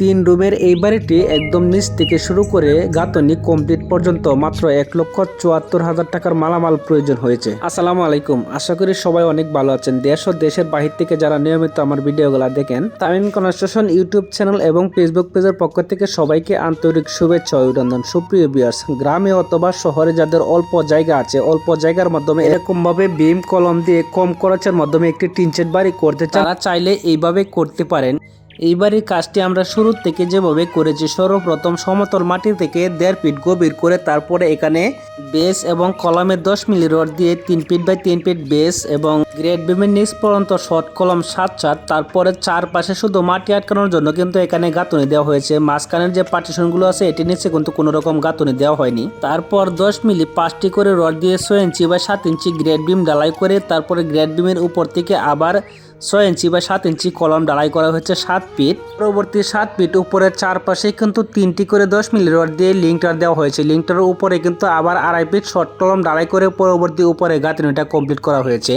তিন রুমের এই বাড়িটি একদম নিচ থেকে শুরু করে গাঁথনি কমপ্লিট পর্যন্ত মাত্র এক লক্ষ চুয়াত্তর হাজার টাকার মালামাল প্রয়োজন হয়েছে। আসসালামু আলাইকুম। আশা করি সবাই অনেক ভালো আছেন। দেশ ও দেশের বাহির থেকে যারা নিয়মিত আমার ভিডিওগুলো দেখেন, তামিম কনস্ট্রাকশন ইউটিউব চ্যানেল এবং ফেসবুক পেজের পক্ষ থেকে সবাইকে আন্তরিক শুভেচ্ছা অভিনন্দন। সুপ্রিয় বিয়ার্স গ্রামে অথবা শহরে যাদের অল্প জায়গা আছে, অল্প জায়গার মাধ্যমে এরকম ভাবে বিম কলম দিয়ে কম খরচের মাধ্যমে একটি টিনচেট বাড়ি করতে চান, তারা চাইলে এইভাবে করতে পারেন। এইবারের কাজটি আমরা শুরু থেকে যেভাবে করেছি, সর্বপ্রথম সমতল মাটি থেকে দেড় ফিট গভীর করে তারপরে এখানে বেস এবং কলমের দশ মিলি রড দিয়ে তিন ফিট বাই তিন ফিট বেস এবং গ্রেড বিমের নিচ পর্যন্ত শর্ট কলম সাত চার, তারপরে চারপাশে শুধু মাটি আটকানোর জন্য কিন্তু এখানে গাঁথনি দেওয়া হয়েছে। মাঝখানের যে পার্টিশনগুলো আছে, এটি নিচে কিন্তু কোনো রকম গাঁথনি দেওয়া হয়নি। তারপর দশ মিলি পাঁচটি করে রড দিয়ে ছয় ইঞ্চি বা সাত ইঞ্চি গ্রেড বিম ডালাই করে তারপরে গ্রেড বিমের উপর থেকে আবার ছয় ইঞ্চি বা সাত ইঞ্চি কলম ডালাই করা হয়েছে সাত ফিট। পরবর্তী সাত ফিট উপরের চারপাশে কিন্তু তিনটি করে দশ মিলি রড দিয়ে লিঙ্কটার দেওয়া হয়েছে। লিঙ্কটার উপরে কিন্তু আবার আড়াই ফিট শর্ট কলম ডালাই করে পরবর্তী উপরে গাঁথনিটা কমপ্লিট করা হয়েছে।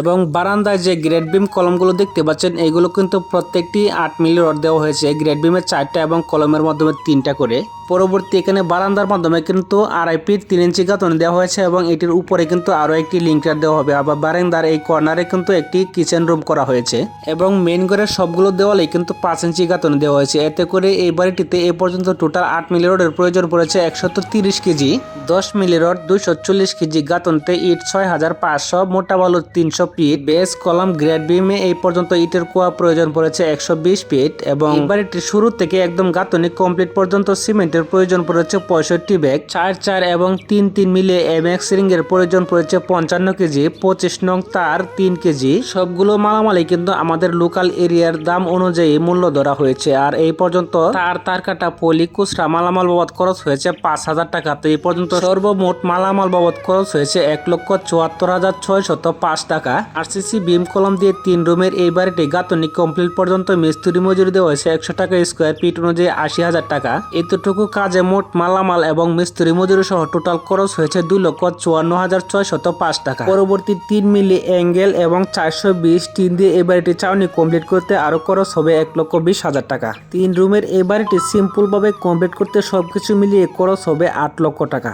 এবং বারান্দায় যে গ্রেড বিম কলমগুলো দেখতে পাচ্ছেন, এগুলো কিন্তু প্রত্যেকটি আট মিলি রড দেওয়া হয়েছে। গ্রেড বিমের চারটা এবং কলমের মাধ্যমে তিনটা করে। পরবর্তী এখানে বারান্দার মাধ্যমে কিন্তু আড়াই ফিট তিন ইঞ্চি গাঁথনি দেওয়া হয়েছে এবং এটির উপরে কিন্তু আরও একটি লিঙ্কার দেওয়া হবে। আবার বারান্দার এই কর্নারে কিন্তু একটি কিচেন রুম করা হয়েছে এবং মেন ঘরের সবগুলো দেওয়ালে কিন্তু পাঁচ ইঞ্চি গাঁথনি দেওয়া হয়েছে। এতে করে এই বাড়িটিতে এ পর্যন্ত টোটাল আট মিলি রডের প্রয়োজন পড়েছে একশত তিরিশ কেজি, দশ মিলি রড দুইশো চল্লিশ কেজি গাঁথনিতে ইট ছয় হাজার পাঁচশো, মোটা বালু তিনশো ফিট, বেস, কলম, গ্রেড বিমে, এই পর্যন্ত ইটের কুয়া প্রয়োজন পড়েছে একশো বিশ ফিট এবং বাড়িটির শুরু থেকে একদম গাঁথনি কমপ্লিট পর্যন্ত সিমেন্টের প্রয়োজন পড়েছে পঁয়ষট্টি ব্যাগ। চার চার এবং তিন তিন মিলে এমএক্স রিং এর প্রয়োজন পড়েছে পঞ্চান্ন কেজি, পঁচিশ নং তার তিন কেজি। সবগুলো মালামালই কিন্তু আমাদের লোকাল এরিয়ার দাম অনুযায়ী মূল্য ধরা হয়েছে। আর এই পর্যন্ত তার তার কাটা পলি খুচরা মালামাল বাবদ খরচ হয়েছে পাঁচ হাজার টাকা। তো এই পর্যন্ত সর্বমোট মালামাল বাবদ খরচ হয়েছে এক লক্ষ চুয়াত্তর হাজার ছয় শত পাঁচ টাকা। আরসিসি বিম কলম দিয়ে তিন রুমের এই বাড়িটি গাঁথনি কমপ্লিট পর্যন্ত মিস্ত্রি মজুরি দেওয়া হয়েছে একশো টাকা স্কোয়ার ফিট অনুযায়ী আশি হাজার টাকা। এতটুকু কাজে মোট মালামাল এবং মিস্ত্রি মজুরি সহ টোটাল খরচ হয়েছে দুই লক্ষ চুয়ান্ন হাজার ছয়শত পাঁচ টাকা। পরবর্তী তিন মিলি অ্যাঙ্গেল এবং চারশো বিশ টিন দিয়ে এই বাড়িটি চাউনি কমপ্লিট করতে আরও খরচ হবে এক লক্ষ বিশ হাজার টাকা। তিন রুমের এ বাড়িটি সিম্পল ভাবে কমপ্লিট করতে সবকিছু মিলিয়ে খরচ হবে আট লক্ষ টাকা।